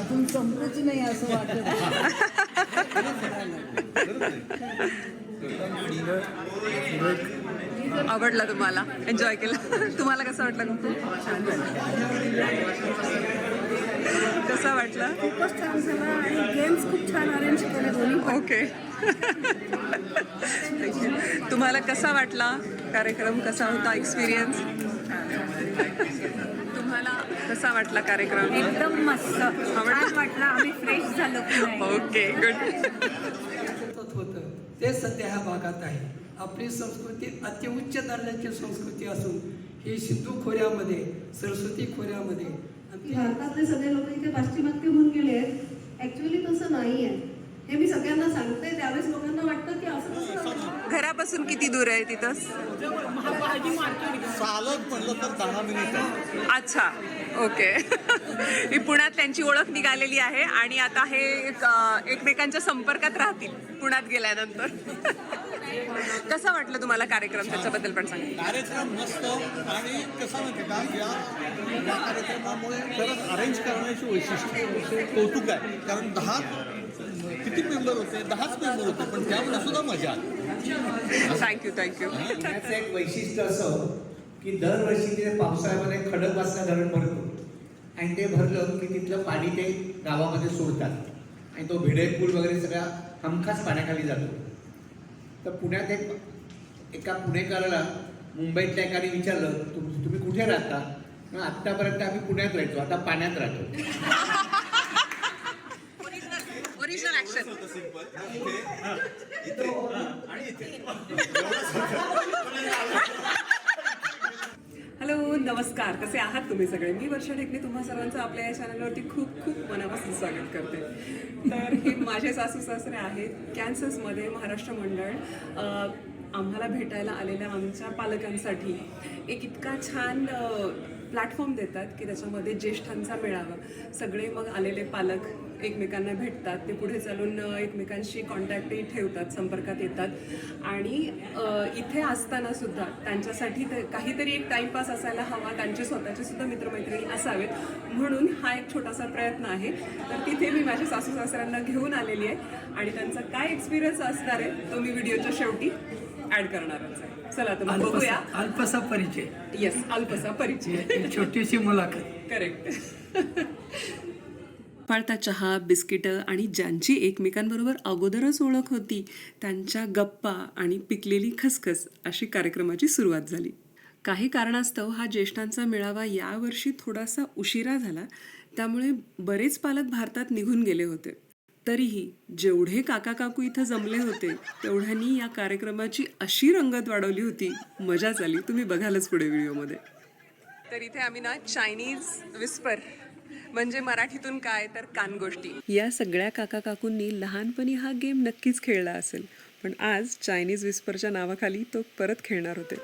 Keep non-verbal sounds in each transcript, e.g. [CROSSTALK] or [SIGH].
अजून संपूच नाही असं वाटत. आवडला तुम्हाला? एन्जॉय केलं. तुम्हाला कसं वाटलं कसा वाटला? खूपच छान झाला आणि गेम्स खूप छान अरेंज केले दोन्ही ओके तुम्हाला कसा वाटला? कार्यक्रम कसा होता? एक्सपिरियन्स कसा वाटला कार्यक्रम? एकदम मस्त. आवडलं? वाटलं. आम्ही फ्रेश झालो ओके गुड ते सध्या ह्या भागात आहे. आपली संस्कृती अतिउच्च दर्जाची संस्कृती असून ही सिंधू खोऱ्यामध्ये सरस्वती खोऱ्यामध्ये भारतातले सगळे लोक इथे पाश्चिमात्य होऊन गेले आहेत. ऍक्च्युअली तसं नाही आहे हे मी सगळ्यांना सांगते त्यावेळेस लोकांना वाटतं की असं? घरापासून किती दूर आहे तिथं? चालत म्हणलं तर दहा मिनिट. आहे अच्छा ओके. मी पुण्यात त्यांची ओळख निघालेली आहे आणि आता हे एकमेकांच्या संपर्कात राहतील पुण्यात गेल्यानंतर. कसं वाटलं तुम्हाला कार्यक्रम? त्याच्याबद्दल पण सांगा. कार्यक्रम मस्त आणि कसं माहिती का या या कार्यक्रमामुळे खरंच अरेंज करण्याची वैशिष्ट्य कौतुक आहे. कारण दहा किती मेंबर होते? दहाच मेंबर होते पण त्यामध्ये सुद्धा मजा आली. थँक्यू थँक्यू पुण्याचं एक वैशिष्ट्य असं की दरवर्षी तिथे पावसाळ्यामध्ये खडकवासला धरण भरतो. आणि ते भरलं की तिथलं पाणी ते गावामध्ये सोडतात. आणि तो भिडे पूल वगैरे सगळा हमखास पाण्याखाली जातो. तर पुण्यात एक एका पुणेकराला मुंबईतल्या एकाने विचारलं तुम तुम्ही कुठे राहता? मग आत्तापर्यंत आम्ही पुण्यात राहायचो आता पाण्यात राहतो. [LAUGHS] ऍक्शन [LAUGHS] हॅलो नमस्कार. कसे आहात तुम्ही सगळे? मी वर्षा ढेकणे. तुम्हा सर्वांचं आपल्या या चॅनलवरती खूप खूप मनापासून स्वागत करते. तर हे माझे सासू सासरे आहेत कॅन्ससमध्ये महाराष्ट्र मंडळ. आम्हाला भेटायला आलेल्या आमच्या पालकांसाठी एक इतका छान प्लॅटफॉर्म देतात की त्याच्यामध्ये ज्येष्ठांचा मेळावा. सगळे मग आलेले पालक एकमेकांना भेटतात ते पुढे चालून एकमेकांशी कॉन्टॅक्टही ठेवतात संपर्कात येतात. आणि इथे असताना सुद्धा त्यांच्यासाठी ते काहीतरी एक टाईमपास असायला हवा त्यांचे स्वतःचे सुद्धा मित्रमैत्रिणी असावेत. म्हणून हा एक छोटासा प्रयत्न आहे. तर तिथे मी माझ्या सासू सासऱ्यांना घेऊन आलेली आहे आणि त्यांचा काय एक्सपिरियन्स असणार आहे तो मी व्हिडिओच्या शेवटी ऍड करणारच आहे. चला तर बघूया. अल्पसा परिचय. येस अल्पसा परिचय. छोटीशी मुलाखत. [LAUGHS] करेक्ट पाळता चहा बिस्किटं आणि ज्यांची एकमेकांबरोबर अगोदरच ओळख होती त्यांच्या गप्पा आणि पिकलेली खसखस अशी कार्यक्रमाची सुरुवात झाली. काही कारणास्तव हा ज्येष्ठांचा मेळावा यावर्षी थोडासा उशिरा झाला त्यामुळे बरेच पालक भारतात निघून गेले होते. तरीही जेवढे काका काकू इथं जमले होते तेवढ्यांनी या कार्यक्रमाची अशी रंगत वाढवली होती मजा झाली तुम्ही बघालच पुढे व्हिडिओमध्ये. तर इथे आम्ही ना चायनीज विस्पर म्हणजे मराठीतून काय तर कानगोष्टी या सगळ्या काका काकूंनी लहानपणी हा गेम नक्कीच खेळला असेल. पण आज चायनीज विस्परच्या नावाखाली तो परत खेळणार होते.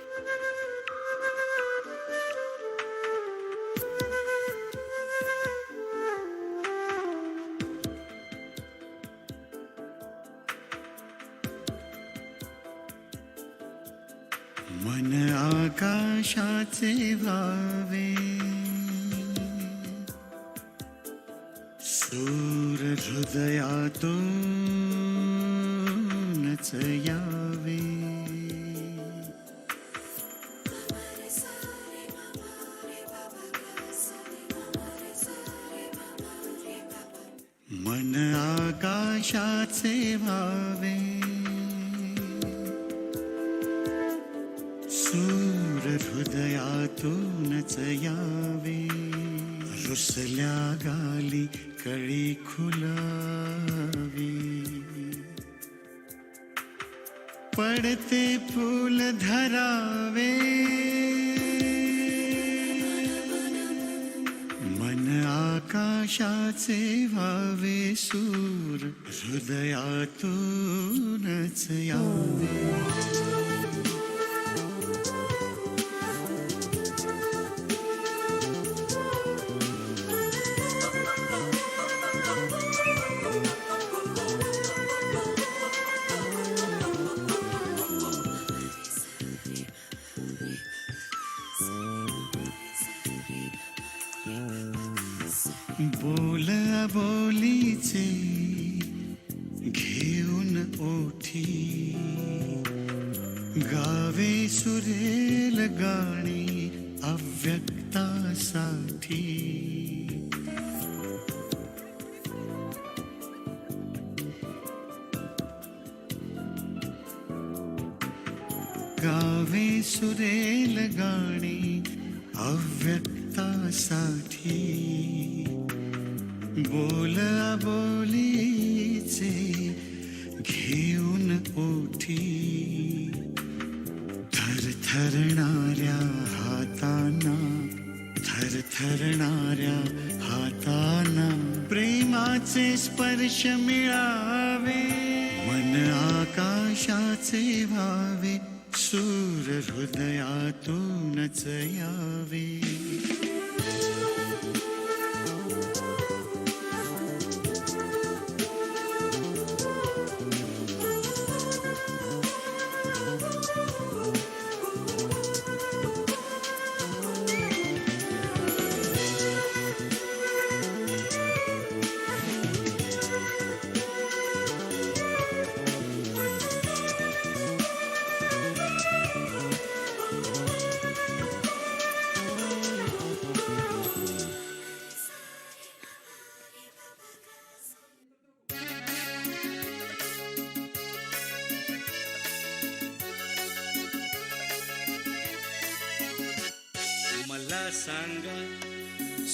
मन आकाशाचे व्हावे सूर हृदयातूनच यावे आकाशाचे व्हावे सूर हृदयातूनच यावे. गावे सुरेल गाणी अव्यक्तासाठी. बोल बोलीचे घेऊन ओठी थरथरणाऱ्या हाताना थरथरणाऱ्या हाताना प्रेमाचे स्पर्श मिळावे. मन आकाशाचे व्हावे. सूर हृदयातूनच यावे मला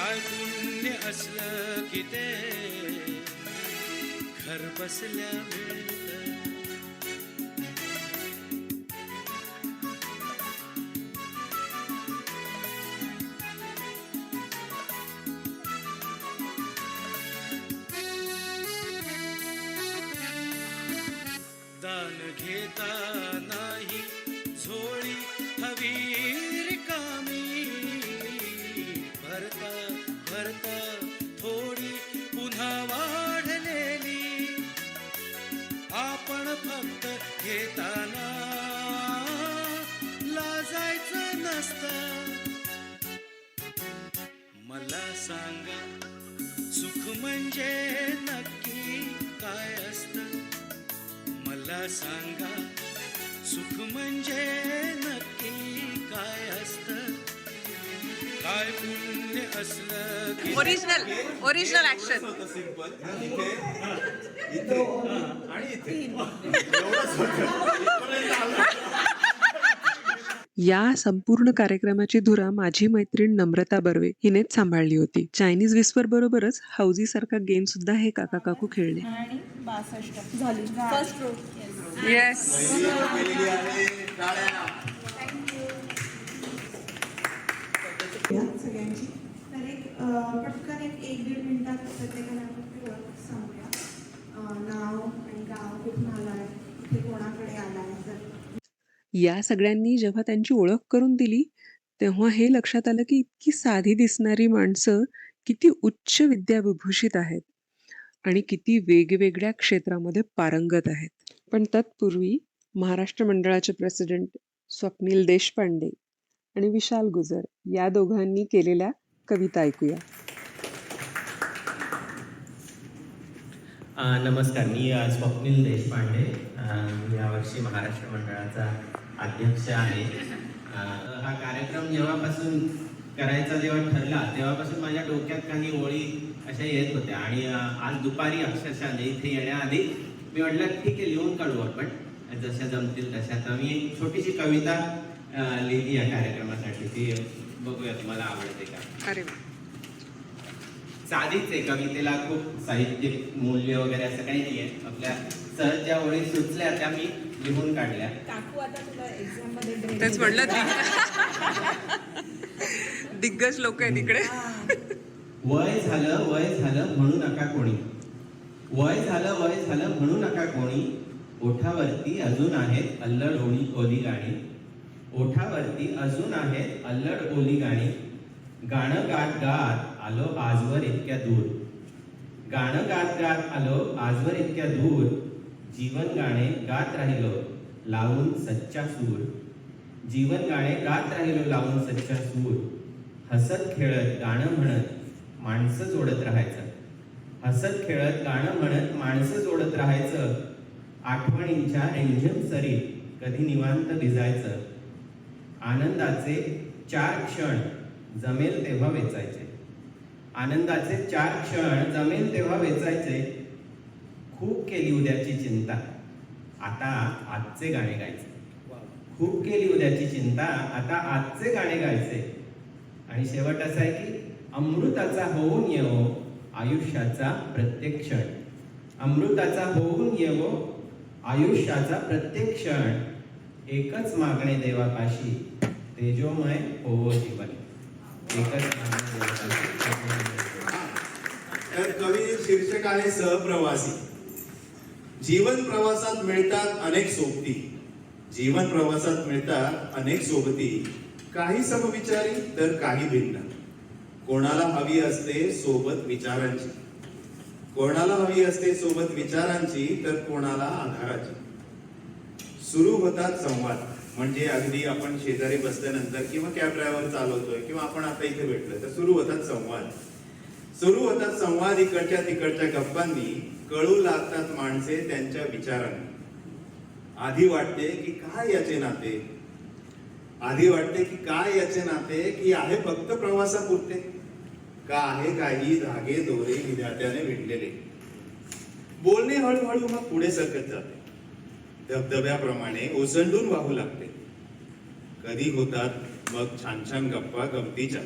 काय पुण्य असलं की ते घर बसल्या मिळत. म्हणजे नक्की काय असतं? काय पुण्य असलं की ओरिजिनल ओरिजिनल ऍक्शन या संपूर्ण कार्यक्रमाची धुरा माझी मैत्रीण नम्रता बर्वे हिनेच सांभाळली होती. चायनीज विस्पर बरोबरच हाऊजी सारखा गेम सुद्धा हे काका काकू खेळले. पटकन एक एक दीड मिनिटात नाव आणि गाव कुठून आलाय इथे कोणाकडे आलाय? या सगळ्यांनी जेव्हा त्यांची ओळख करून दिली तेव्हा हे लक्षात आलं की इतकी साधी दिसणारी माणसं किती उच्च विद्याविभूषित आहेत आणि किती वेगवेगळ्या क्षेत्रामध्ये पारंगत आहेत. पण तत्पूर्वी महाराष्ट्र मंडळाचे प्रेसिडेंट स्वप्नील देशपांडे आणि विशाल गुजर या दोघांनी केलेल्या कविता ऐकूया. नमस्कार मी स्वप्नील देशपांडे. मी यावर्षी महाराष्ट्र मंडळाचा अध्यक्ष आहे. हा कार्यक्रम जेव्हापासून करायचा जेव्हा ठरला तेव्हापासून माझ्या डोक्यात काही ओळी अशा येत होत्या. आणि आज दुपारी अक्षरशः इथे येण्याआधी मी म्हटलं ठीक आहे लिहून काढू आपण. जशा जमतील तशा. तर मी एक छोटीशी कविता लिहिली या कार्यक्रमासाठी. ती बघूया तुम्हाला आवडते का? अरे साधीच आहे कवितेला खूप साहित्यिक मूल्य वगैरे असं काही नाहीये. आपल्या सहज ज्या ओळी सुचल्या त्या मी लिहून काढल्या. काकू आता तुला एक्झाममध्ये तेच म्हणलं दिग्गज लोक आहेत इकडे. वय झालं वय झालं म्हणू नका कोणी. वय झालं वय झालं म्हणू नका कोणी. ओठावरती अजून आहेत अल्लड ओली ओली गाणी. ओठावरती अजून आहेत अल्लड ओली गाणी. गाणं गात गात आलो आजवर इतक्या दूर. गाणं गात गात आलो आजवर इतक्या दूर. जीवन गाणे गात राहिलो लावून सच्चा सूर. जीवन गाणे गात राहिलो लावून सच्चा सूर. हसत खेळत गाणं म्हणत माणसं जोडत राहायचं. हसत खेळत गाणं म्हणत माणसं जोडत राहायचं. आठवणींच्या रिमझिम सरी कधी निवांत भिजायचं. आनंदाचे चार क्षण जमेल तेव्हा वेचायचे. आनंदाचे चार क्षण जमेल तेव्हा वेचायचे. खूप केली उद्याची चिंता. आता आजचे गाणे गायचे. खूप केली उद्याची चिंता आता आजचे गाणे गायचे. आणि शेवट असा आहे की अमृताचा होऊन येवो आयुष्याचा प्रत्येक क्षण. अमृताचा होऊन येवो आयुष्याचा प्रत्येक क्षण. एकच मागणे देवापाशी तेजोमय होवो जीवन. तर कवी शीर्षक आहे सहप्रवासी. जीवन प्रवासात मिळतात अनेक सोबती. जीवन प्रवासात मिळतात अनेक सोबती. काही समविचारी तर काही भिन्न. कोणाला हवी असते सोबत विचारांची. कोणाला हवी असते सोबत विचारांची तर कोणाला आधाराची. सुरू होतात संवाद. म्हणजे अगदी आपण शेजारी बसल्यानंतर किंवा कॅब ड्रायव्हर चालवतोय किंवा आपण आता इथे भेटलोय तर सुरू होतात संवाद. सुरू होतात संवाद इकडच्या तिकडच्या गप्पांनी. कळू लागतात माणसे त्यांच्या विचारांनी. आधी वाटते की काय याचे नाते? आधी वाटते की काय याचे नाते? की आहे फक्त प्रवासापुरते? का आहे काही धागे दोरे विद्यार्थ्याने विणलेले? बोलणे हळूहळू मग पुढे सरकत जाते. धबधब्याप्रमाणे ओसंडून वाहू लागते. कधी होतात मग छान छान गप्पा गमतीच्या.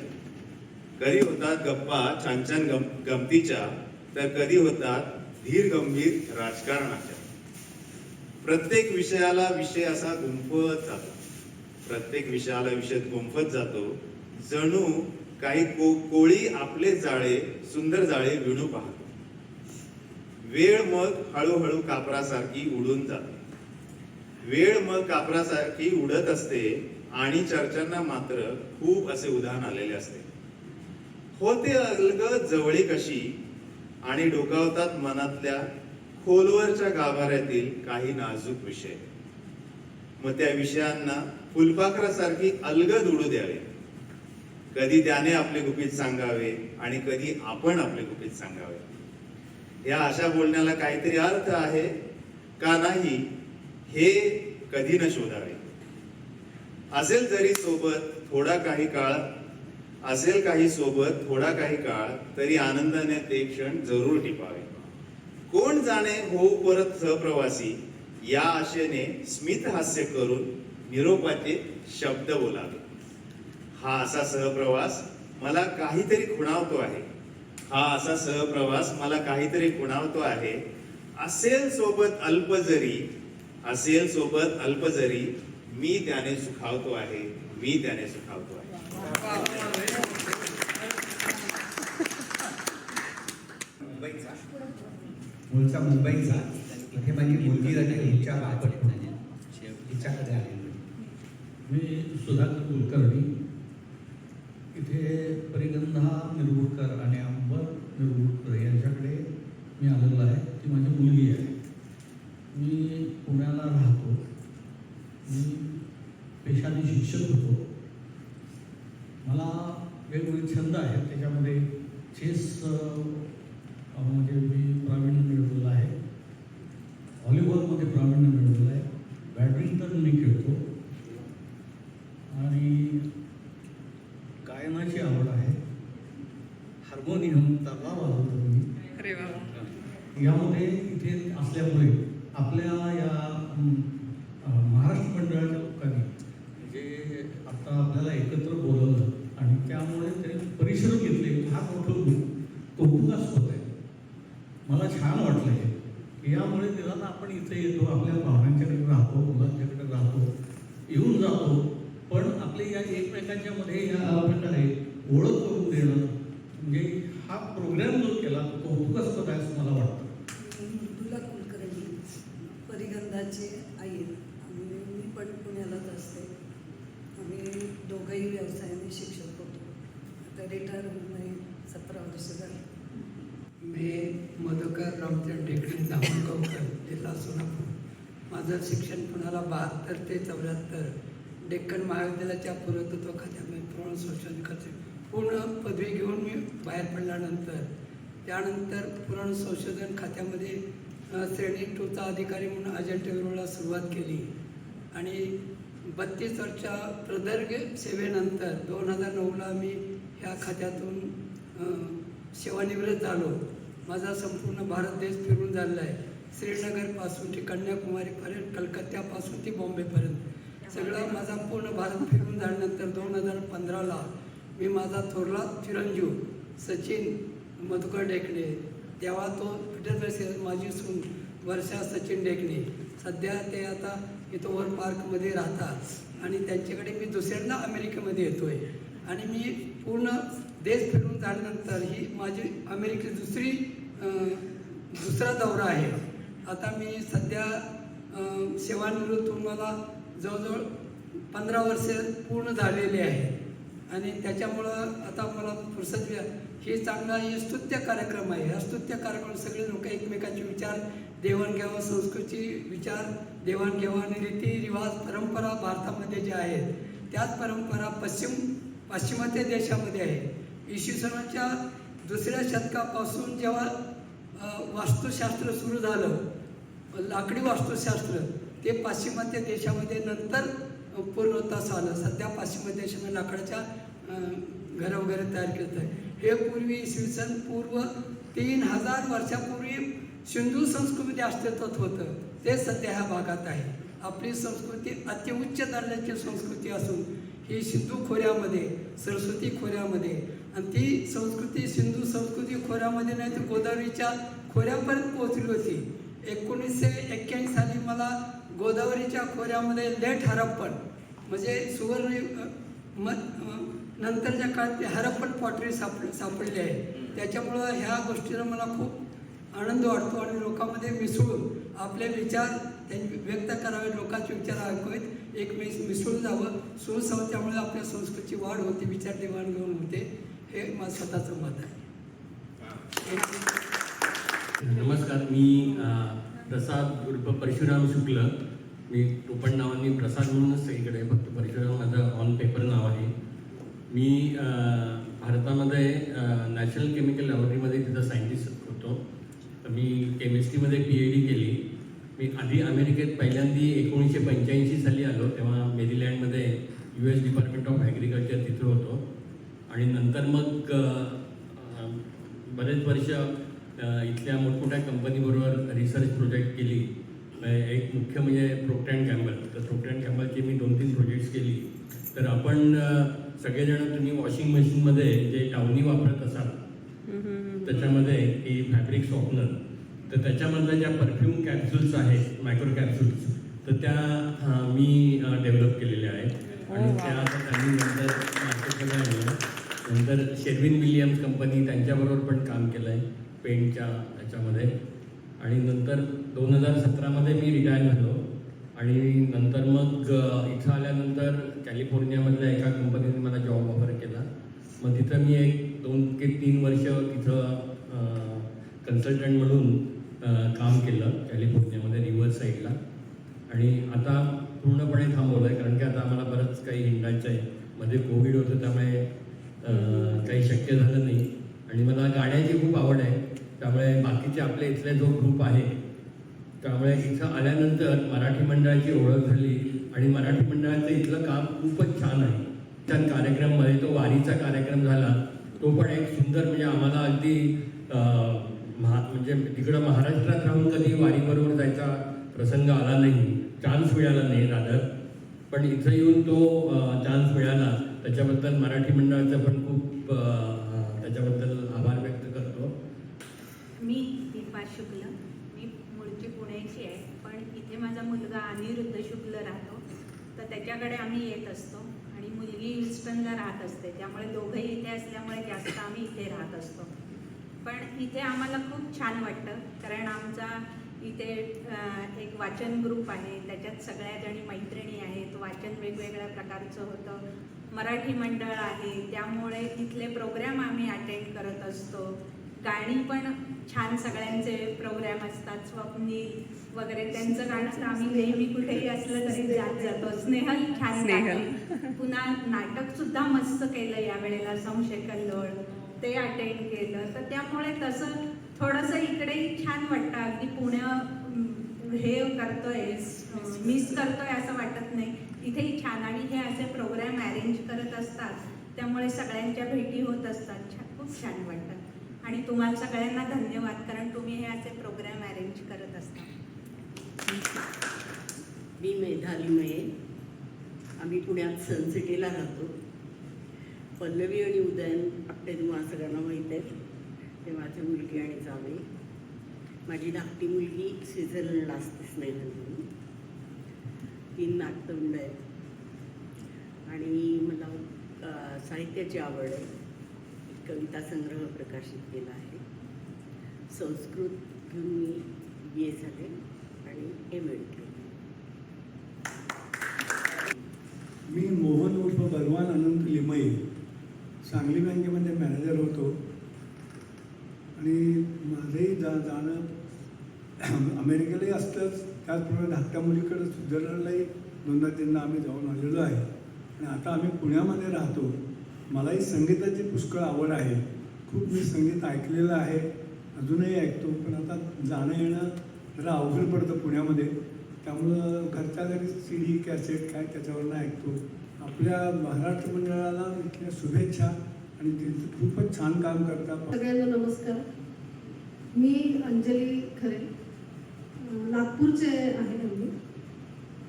कधी होतात गप्पा छान छान गम गमतीच्या तर कधी होतात धीर गंभीर राजकारणाच्या. प्रत्येक विषयाला विषय असा गुंफत जातो. प्रत्येक विषयाला विषय गुंफत जातो. जणू काही को कोळी आपले जाळे सुंदर जाळे विणू पाहतो. वेळ मग हळूहळू कापरासारखी उडून जातो. वेळ मग कापरासारखी उडत असते आणि चर्चांना मात्र खूप असे उदाहरण आलेले असते. होते अलग जवळी कशी आणि डोकावतात मनातल्या खोलवरच्या गाभाऱ्यातील काही नाजूक विषय. मग त्या विषयांना फुलपाखरासारखी अलगद उडू द्यावे. कधी त्याने आपले गुपित सांगावे आणि कधी आपण आपले गुपित सांगावे. या अशा बोलण्याला काहीतरी अर्थ आहे का नाही हे कधी न शोधावे. असेल जरी सोबत थोडा काही काळ असेल काही सोबत थोडा काही काळ तरी आनंदाने ते क्षण जरूर टिपावे. कोण जाणे हो परत सहप्रवासी या आशेने स्मित हास्य करून निरोपाचे शब्द बोलावे. हा असा सहप्रवास मला काहीतरी खुणावतो आहे. हा असा सहप्रवास मला काहीतरी खुणावतो आहे. असेल सोबत अल्प जरी असेल सोबत अल्प जरी मी त्याने सुखावतो आहे मी त्याने सुखावतो आहे. मुंबईचा? मूळचा मुंबईचा? हे माझी मुलगी राहते हिच्या बापट हिच्याकडे आलेलो मी सुधाकर कुलकर्णी. इथे परिगंधा निरगुडकर आणि अंबर निरगुडकर यांच्याकडे मी आलेलो आहे. ती माझी मुलगी आहे. पुण्याला राहतो. मी पेशाने शिक्षक होतो. मला वेगवेगळे छंद आहेत. त्याच्यामध्ये चेस म्हणजे मी प्रावीण्य मिळवलेलं आहे. व्हॉलीबॉलमध्ये प्रावीण्य मिळवलेलं आहे. बॅडमिंटन मी खेळतो. आणि गायनाची आवड आहे. हार्मोनियम तबला वाजवतो मी. यामध्ये इथे असल्यामुळे आपल्या या महाराष्ट्र मंडळाच्या लोकांनी जे आता आपल्याला एकत्र बोलवलं आणि त्यामुळे त्यांनी परिश्रम घेतले. हा मोठं होत आहे मला छान वाटलं हे. की यामुळे निदान आपण इथे येतो आपल्या पाहुण्यांच्याकडे राहतो मुलांच्याकडे राहतो येऊन जातो. पण आपले या एकमेकांच्या मध्ये या प्रकारे ओळख करून देणं म्हणजे हा प्रोग्राम जो केला तो कौतुकास्पद आहे असं मला वाटतं. मुलाची आई आहे. आणि मी पण पुण्यालाच असते. आम्ही दोघंही व्यवसायाने शिक्षक होतो. आता रिटायर होऊन नाही सतरा वर्ष झाली. मी मधुकर रामचंद ढेकणे धामणगावकर जिल्हा सोलापूर माझं शिक्षण पुण्याला बहात्तर ते चौऱ्याहत्तर डेक्कन महाविद्यालयाच्या पुरातत्व खात्यामध्ये पूर्ण संशोधन खाते पूर्ण पदवी घेऊन मी बाहेर पडल्यानंतर त्यानंतर पूर्ण संशोधन खात्यामध्ये श्रेणी टूचा अधिकारी म्हणून अजंठा वेरूळला सुरुवात केली. आणि बत्तीस वर्षा प्रदर्ग सेवेनंतर दोन हजार नऊला मी ह्या खात्यातून सेवानिवृत्त झालो. माझा संपूर्ण भारत देश फिरून झालेला आहे श्रीनगरपासून ते कन्याकुमारीपर्यंत कलकत्त्यापासून ते बॉम्बेपर्यंत. सगळा माझा पूर्ण भारत फिरून झाल्यानंतर दोन हजार पंधराला मी माझा थोरला चिरंजीव सचिन मधुकर डेकडे तेव्हा तो पीटर माझी सून वर्षा सचिन डेकणे. सध्या ते आता इथं वर पार्कमध्ये राहतात. आणि त्यांच्याकडे मी दुसऱ्यांदा अमेरिकेमध्ये येतो आहे आणि मी पूर्ण देश फिरून झाल्यानंतर ही माझी अमेरिकेची दुसरी दुसरा दौरा आहे. आता मी सध्या सेवानिवृत्तून सेवानिवृत्त मला जवळजवळ पंधरा वर्ष पूर्ण झालेली आहे. आणि त्याच्यामुळं आता मला फुरसत हे चांगला हे स्तुत्य कार्यक्रम आहे. हा स्तुत्य कार्यक्रम सगळे लोक एकमेकांचे विचार देवाणघेवाण संस्कृती विचार देवाणघेवाण रीती रिवाज परंपरा भारतामध्ये ज्या आहेत त्याच परंपरा पश्चिम पाश्चिमात्य देशामध्ये आहे. इसवी सणाच्या दुसऱ्या शतकापासून जेव्हा वास्तुशास्त्र सुरू झालं लाकडी वास्तुशास्त्र ते पाश्चिमात्य देशामध्ये नंतर पूर्णतास आलं. सध्या पाश्चिमात्य देशामध्ये लाकडाच्या घरं वगैरे तयार केलं आहे हे पूर्वी इसवी सन पूर्व तीन हजार वर्षापूर्वी सिंधू संस्कृती अस्तित्वात होतं. ते सध्या ह्या भागात आहे. आपली संस्कृती अतिउच्च दर्जाची संस्कृती असून ही सिंधू खोऱ्यामध्ये सरस्वती खोऱ्यामध्ये आणि ती संस्कृती सिंधू संस्कृती खोऱ्यामध्ये नाही तर गोदावरीच्या खोऱ्यापर्यंत पोहोचली होती. एकोणीसशे एक्क्याऐंशी साली मला गोदावरीच्या खोऱ्यामध्ये लेट हरप्पन म्हणजे सुवर्ण म नंतरच्या काळात ते हरप्पन पॉटरी सापड सापडली आहे. त्याच्यामुळं ह्या गोष्टीला मला खूप आनंद वाटतो आणि लोकांमध्ये मिसळून आपले विचार त्यांनी व्यक्त करावे लोकांचे विचार ऐकवेत एकमेक मिसळून जावं. सुसंस्थेमुळे आपल्या संस्कृतीची वाढ होते विचार देवाणघेवाण होते. हे माझं स्वतःचं मत आहे. नमस्कार. मी प्रसाद उर्फ परशुराम शुक्ल. मी टोपण नावाने प्रसाद म्हणूनच सगळीकडे फक्त परशुराम माझं ऑन पेपर नाव आहे. मी भारतामध्ये नॅशनल केमिकल लॅबोरेटरीमध्ये तिथं सायंटिस्ट होतो. मी केमिस्ट्रीमध्ये पी एच डी केली. मी आधी अमेरिकेत पहिल्यांदी एकोणीसशे पंच्याऐंशी साली आलो तेव्हा मेरीलँडमध्ये U S department of agriculture तिथं होतो. आणि नंतर मग बरेच वर्ष इथल्या मोठमोठ्या कंपनीबरोबर रिसर्च प्रोजेक्ट केली. एक मुख्य म्हणजे प्रोक्टर कॅम्बल तर प्रोक्टर कॅम्बलची मी दोन तीन प्रोजेक्ट्स केली. तर आपण सगळेजण तुम्ही वॉशिंग मशीनमध्ये जे टावणी वापरत असाल त्याच्यामध्ये की फॅब्रिक सॉफ्टनर तर त्याच्यामधल्या ज्या परफ्यूम कॅप्सूल्स आहेत मायक्रो कॅप्सूल्स तर त्या मी डेव्हलप केलेल्या आहेत. आणि त्या आता त्यांनी नंतर मार्केटमध्ये नंतर शेरविन विलियम्स कंपनी त्यांच्याबरोबर पण काम केलं आहे पेंटच्या ह्याच्यामध्ये आणि नंतर दोन हजार सतरामध्ये मी रिटायर झालो. आणि नंतर मग इथं आल्यानंतर कॅलिफोर्नियामधल्या एका कंपनीने मला जॉब ऑफर केला. मग तिथं मी एक दोन ते तीन वर्ष तिथं कन्सल्टंट म्हणून काम केलं कॅलिफोर्नियामध्ये रिव्हर साईडला. आणि आता पूर्णपणे थांबवलं आहे कारण की आता आम्हाला बरंच काही हिंडायचं आहे. मध्ये कोविड होतं त्यामुळे काही शक्य झालं नाही. आणि मला गाण्याची खूप आवड आहे. त्यामुळे बाकीचे आपले इथले जो ग्रुप आहे त्यामुळे इथं आल्यानंतर मराठी मंडळाची ओळख झाली आणि मराठी मंडळाचं इथलं काम खूपच छान आहे. छान कार्यक्रममध्ये तो वारीचा कार्यक्रम झाला. तो पण एक सुंदर म्हणजे आम्हाला अगदी महा म्हणजे तिकडं महाराष्ट्रात राहून कधी वारीबरोबर जायचा प्रसंग आला नाही. चान्स मिळाला नाही रादर पण इथं येऊन तो चान्स मिळाला. त्याच्याबद्दल मराठी मंडळाचं पण खूप त्याच्याबद्दल आभार व्यक्त करतो. मी दीपा शुक्ल. मी आहे पण इथे माझा मुलगा अनिरुद्ध शुक्ल राहतो तर त्याच्याकडे आम्ही येत असतो आणि मुलगी हिल्स्टनला राहत असते. त्यामुळे दोघंही इथे असल्यामुळे जास्त आम्ही इथे राहत असतो. पण इथे आम्हाला खूप छान वाटतं कारण आमचा इथे एक एक वाचन ग्रुप आहे. त्याच्यात सगळ्या जणी मैत्रिणी आहेत. वाचन वेगवेगळ्या प्रकारचं होतं. मराठी मंडळ आहे. त्यामुळे तिथले प्रोग्राम आम्ही अटेंड करत असतो. गाणी पण छान सगळ्यांचे प्रोग्राम असतात स्वप्नील वगैरे त्यांचं गाणं तर आम्ही नेहमी कुठेही असलं तरी जात जातो. स्नेहल छान स्नेहल. पुन्हा नाटक सुद्धा मस्त केलं यावेळेला संशय कल्लोळ ते अटेंड केलं. तर त्यामुळे तसं थोडंसं इकडेही छान वाटतं. अगदी पुण्या हे करतोय मिस करतोय असं वाटत नाही. तिथेही छान. आणि हे असे प्रोग्राम अरेंज करत असतात. त्यामुळे सगळ्यांच्या भेटी होत असतात. छान खूप छान वाटतं. आणि तुम्हाला सगळ्यांना धन्यवाद कारण तुम्ही हे असे प्रोग्राम अरेंज करत असता. मी मेधाली मये आम्ही पुण्यात सनसिटीला राहतो. पल्लवी आणि उदयन आपले तुम्हाला सगळ्यांना माहीत आहेत. ते माझी मुलगी आणि जावे माझी धाकटी मुलगी स्वित्झर्लंडला असते स्नेहल म्हणून. तीन नाट्यवृंद आहेत. आणि मला साहित्याची आवड आहे. कविता संग्रह प्रकाशित केला आहे. संस्कृत घेऊन मी बी ए झाले आणि एम एड केले. मी मोहन उर्फ भगवान अनंत लिमये सांगली बँकेमध्ये मॅनेजर होतो. आणि माझंही जा जाणं [CLEARS THROAT] अमेरिकेलाही असतंच. त्याचप्रमाणे धाकट्या मुलीकडे स्वित्झर्लंडलाही दोनदा तीनदा आम्ही जाऊन आलेलो आहे. आणि आता आम्ही पुण्यामध्ये राहतो. मलाही संगीताची पुष्कळ आवड आहे. खूप मी संगीत ऐकलेलं आहे. अजूनही ऐकतो पण आता जाणं येणं जरा अवघड पडतं पुण्यामध्ये. त्यामुळं घरच्या घरी सी डी कॅसेट काय त्याच्यावरनं ऐकतो. आपल्या महाराष्ट्र मंडळाला इथल्या शुभेच्छा आणि त्यांचं खूपच छान काम करतात. सगळ्यांना नमस्कार. मी अंजली खरे. नागपूरचे आहे आम्ही.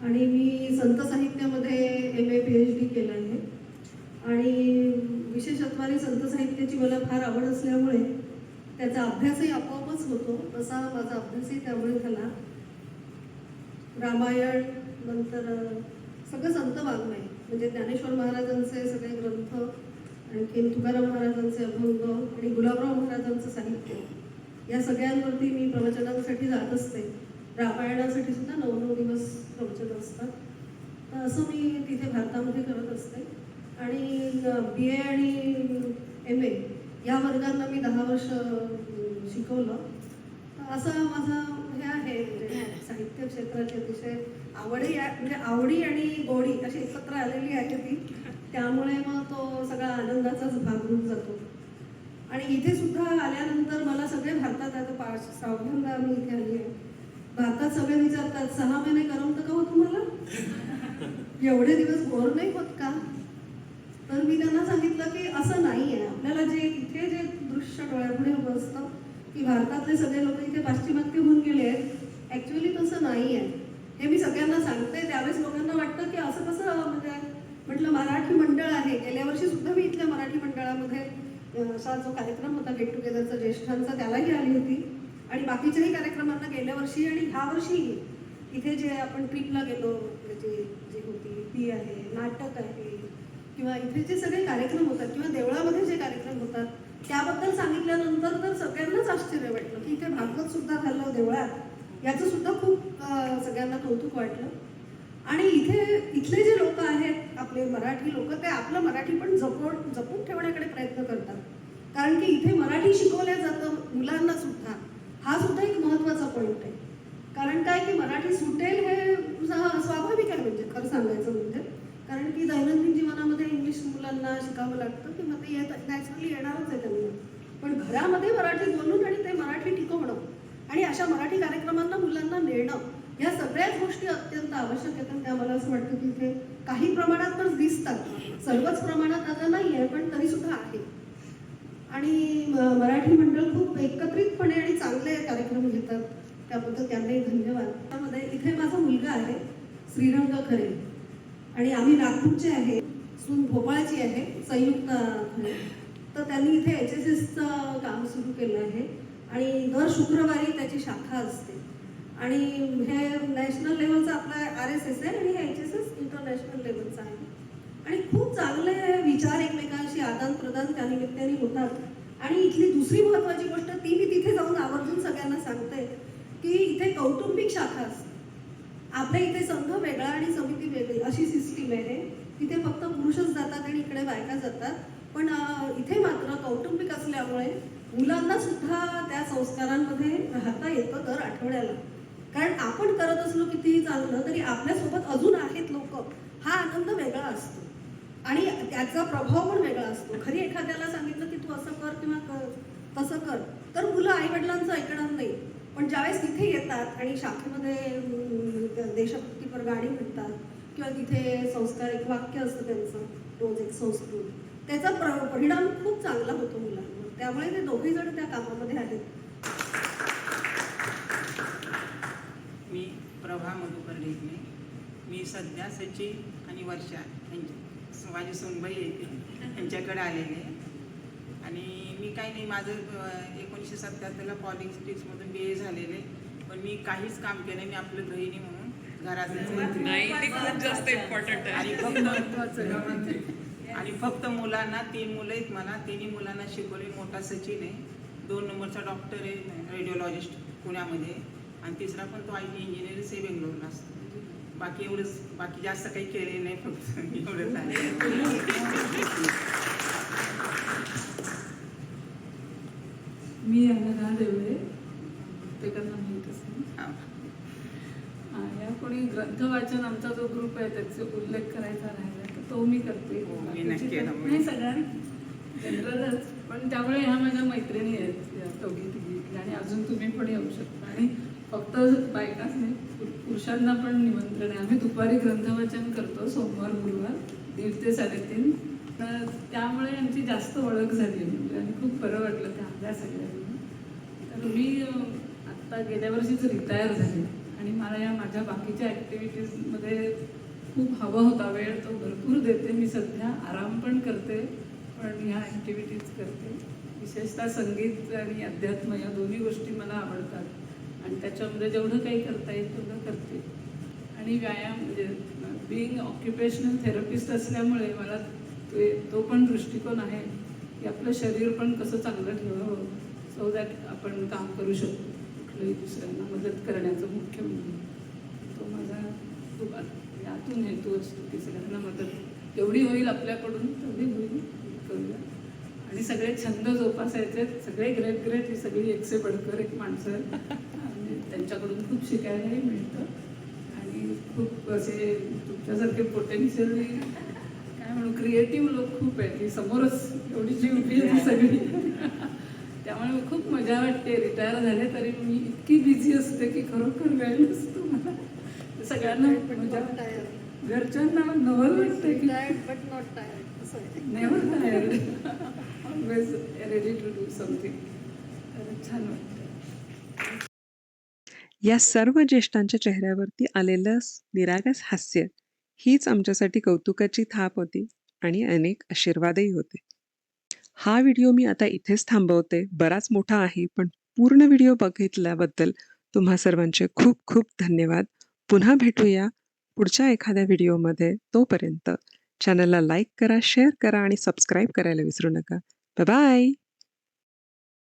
आणि मी संत साहित्यामध्ये M A P H D केलं आहे. आणि विशेषत्वाने संत साहित्याची मला फार आवड असल्यामुळे त्याचा अभ्यासही आपोआपच होतो. तसा माझा अभ्यासही त्यामुळे झाला. रामायण नंतर सगळं संत वाङ्मय. म्हणजे ज्ञानेश्वर महाराजांचे सगळे ग्रंथ आणखीन तुकाराम महाराजांचे अभंग आणि गुलाबराव महाराजांचं साहित्य. या सगळ्यांवरती मी प्रवचनांसाठी जात असते. रामायणासाठी सुद्धा नऊ नऊ दिवस प्रवचन असतात. तर असं मी तिथे भारतामध्ये करत असते. आणि बी ए आणि एम ए या वर्गांना मी दहा वर्ष शिकवलं. तर असा माझा हे आहे म्हणजे साहित्य क्षेत्राची अतिशय आवडही आहे म्हणजे आवडी आणि गोडी अशी एकत्र आलेली आहे ती. त्यामुळे मग तो सगळा आनंदाचाच भाग होऊन जातो. आणि इथे सुद्धा आल्यानंतर मला सगळे भारतात आता पाच सहाव्यांदा मी इथे आली आहे. भारतात सगळे विचारतात सहा महिने करमतं का हो तुम्हाला? एवढे दिवस बोर नाही होत का? तर मी त्यांना सांगितलं की असं नाही आहे आपल्याला जे इथे जे दृश्य डोळ्यापुढे उभं असतं की भारतातले सगळे लोक इथे पाश्चिमात्य होऊन गेले आहेत ॲक्च्युली तसं नाही आहे हे मी सगळ्यांना सांगते. त्यावेळेस लोकांना वाटतं की असं कसं म्हणजे म्हटलं मराठी मंडळ आहे. गेल्या वर्षी सुद्धा मी इथल्या मराठी मंडळामध्ये असा जो कार्यक्रम होता गेट टुगेदरचा ज्येष्ठांचा त्यालाही आली होती. आणि बाकीच्याही कार्यक्रमांना गेल्या वर्षी आणि ह्या वर्षीही इथे जे आपण ट्रिपला गेलो जी जी होती ती आहे नाटक आहे. किंवा इथे जे सगळे कार्यक्रम होतात किंवा देवळामध्ये जे कार्यक्रम होतात त्याबद्दल सांगितल्यानंतर तर सगळ्यांनाच आश्चर्य वाटलं की इथे भागवत सुद्धा झालं देवळात. याचं सुद्धा खूप सगळ्यांना कौतुक वाटलं. आणि इथे इथले जे लोक आहेत आपले मराठी लोक ते आपलं मराठी पण जपून जपून ठेवण्याकडे प्रयत्न करतात. कारण की इथे मराठी शिकवलं जातं मुलांना सुद्धा. हा सुद्धा एक महत्त्वाचा पॉईंट आहे. कारण काय की मराठी सुटेल हे स्वाभाविक आहे म्हणजे खरं सांगायचं म्हणजे. कारण की दैनंदिन जीवनामध्ये इंग्लिश मुलांना शिकावं लागतं की मग ते येत नॅचरली येणारच आहे त्यांना. पण घरामध्ये मराठी बोलून आणि ते मराठी टिकवणं आणि अशा मराठी कार्यक्रमांना मुलांना नेणं या सगळ्याच गोष्टी अत्यंत आवश्यक आहेत. आणि त्या मला असं वाटतं की इथे काही प्रमाणात तर दिसतात. सर्वच प्रमाणात आता नाही आहे पण तरी सुद्धा आहे. आणि मराठी मंडळ खूप एकत्रितपणे आणि चांगले कार्यक्रम घेतात. त्याबद्दल त्यांनाही धन्यवाद. त्यामध्ये इथे माझा मुलगा आहे श्रीरंग खरे. आणि आम्ही नागपूरचे आहे. सून भोपाळची आहे संयुक्त तर त्यांनी इथे एच एस एसचं काम सुरू केलं आहे. आणि दर शुक्रवारी त्याची शाखा असते. आणि हे नॅशनल लेवलचं आपलं आर एस एस आहे आणि हे एच एस एस इंटरनॅशनल लेवलचं आहे. आणि खूप चांगले विचार एकमेकांशी आदान प्रदान त्या निमित्ताने होतात. आणि इथली दुसरी महत्त्वाची गोष्ट ती मी तिथे जाऊन आवर्जून सगळ्यांना सांगते की इथे कौटुंबिक शाखा असते. आपल्या इथे संघ वेगळा आणि समिती वेगळी अशी सिस्टीम आहे तिथे फक्त पुरुषच जातात आणि इकडे बायका जातात. पण इथे मात्र कौटुंबिक असल्यामुळे मुलांना सुद्धा त्या संस्कारांमध्ये राहता येतं दर आठवड्याला. कारण आपण करत असलो कितीही चांगलं तरी आपल्यासोबत अजून आहेत लोक हा आनंद वेगळा असतो. आणि त्याचा प्रभाव पण वेगळा असतो. खरी एखाद्याला सांगितलं की तू असं कर किंवा कर तसं कर तर मुलं आई वडिलांचं ऐकणार नाही. पण ज्यावेळेस तिथे येतात आणि शाखेमध्ये देशभक्तीपर गाणी म्हणतात किंवा तिथे संस्कार एक वाक्य असतं त्यांचं रोज एक संस्कृत त्याचा प्र- परिणाम खूप चांगला होतो मुलांवर त्यामुळे ते दोघे जण त्या कामामध्ये आहेत मी प्रभा मधुकर ढेकणे मी सध्या सचिन आणि वर्षा यांची माझी सोनबाई येते [LAUGHS] यांच्याकडे आलेले. आणि मी काही नाही माझं एकोणीसशे सत्त्याहत्तरला पॉलिटिक्समधून बी ए झालेले पण मी काहीच काम केलं नाही. मी आपलं गृहिणी म्हणून घरात नाही, ते खूप जास्त important आहे. आणि फक्त आणि फक्त मुलांना तीन मुलं आहेत मला तिन्ही मुलांना शिकवले मोठा सचिन आहे दोन नंबरचा डॉक्टर आहे रेडिओलॉजिस्ट पुण्यामध्ये आणि तिसरा पण तो आय टी इंजिनियरच आहे बेंगलोरला असतो बाकी एवढंच बाकी जास्त काही केले नाही फक्त एवढंच आहे [LAUGHS] मी अंगणा देवळे प्रत्येकांना माहीत असेल या कोणी ग्रंथ वाचन आमचा जो ग्रुप आहे त्याचे उल्लेख करायचा राहिला तर तो मी करते. हो, नाही जनरलच पण त्यामुळे ह्या माझ्या मैत्रिणी आहेत चौघी तिघी. आणि अजून तुम्ही पण येऊ शकता. आणि फक्त बायकाच नाही पुरुषांना पण निमंत्रण आहे. आम्ही दुपारी ग्रंथवाचन करतो सोमवार गुरुवार दीड ते साडेतीन. तर त्यामुळे आमची जास्त ओळख झाली म्हणजे आणि खूप बरं वाटलं त्या आमच्या सगळ्यांना. तर मी आत्ता गेल्या वर्षीच रिटायर झाले आणि मला या माझ्या बाकीच्या ॲक्टिव्हिटीजमध्ये खूप हवा होता वेळ तो भरपूर देते. मी सध्या आराम पण करते पण ह्या ॲक्टिव्हिटीज करते. विशेषतः संगीत आणि अध्यात्म या दोन्ही गोष्टी मला आवडतात. आणि त्याच्यामध्ये जेवढं काही करता येईल तेवढं करते. आणि व्यायाम म्हणजे बिईंग ऑक्युपेशनल थेरपिस्ट असल्यामुळे मला ते तो पण दृष्टिकोन आहे की आपलं शरीर पण कसं चांगलं ठेवावं सो दॅट आपण काम करू शकतो कुठलंही दुसऱ्यांना मदत करण्याचं मुख्य म्हणजे. तो माझा खूप यातून हेतू असतो की सगळ्यांना मदत जेवढी होईल आपल्याकडून तेवढी होईल करूया. आणि सगळे छंद जोपासायचे सगळे ग्रेट ग्रेट ही सगळी एकसे बडकर एक माणसं. आणि त्यांच्याकडून खूप शिकायलाही मिळतं. आणि खूप असे तुमच्यासारखे पोटेन्शियली काय म्हणू क्रिएटिव्ह लोक खूप आहेत. की समोरच एवढी जी उभी आहे ती सगळी. त्यामुळे खूप मजा वाटते. रिटायर झाले तरी मी इतकी बिझी असते की खरोखर वेळ नसतो मला. सगळ्यांना मजा घरच्यांना नवल वाटते की tired never tired always ready to do something छान वाटतं. या सर्व ज्येष्ठांच्या चेहऱ्यावरती आलेलं निरागस हास्य हीच आमच्यासाठी कौतुकाची थाप होती आणि अनेक आशीर्वादही होते. हा व्हिडिओ मी आता इथेच थांबवते. बराच मोठा आहे पण पूर्ण व्हिडिओ बघितल्याबद्दल तुम्हा सर्वांचे खूप खूप धन्यवाद. पुन्हा भेटूया पुढच्या एखाद्या व्हिडिओमध्ये. तोपर्यंत चॅनलला लाईक करा शेअर करा आणि सबस्क्राईब करायला विसरू नका. बाय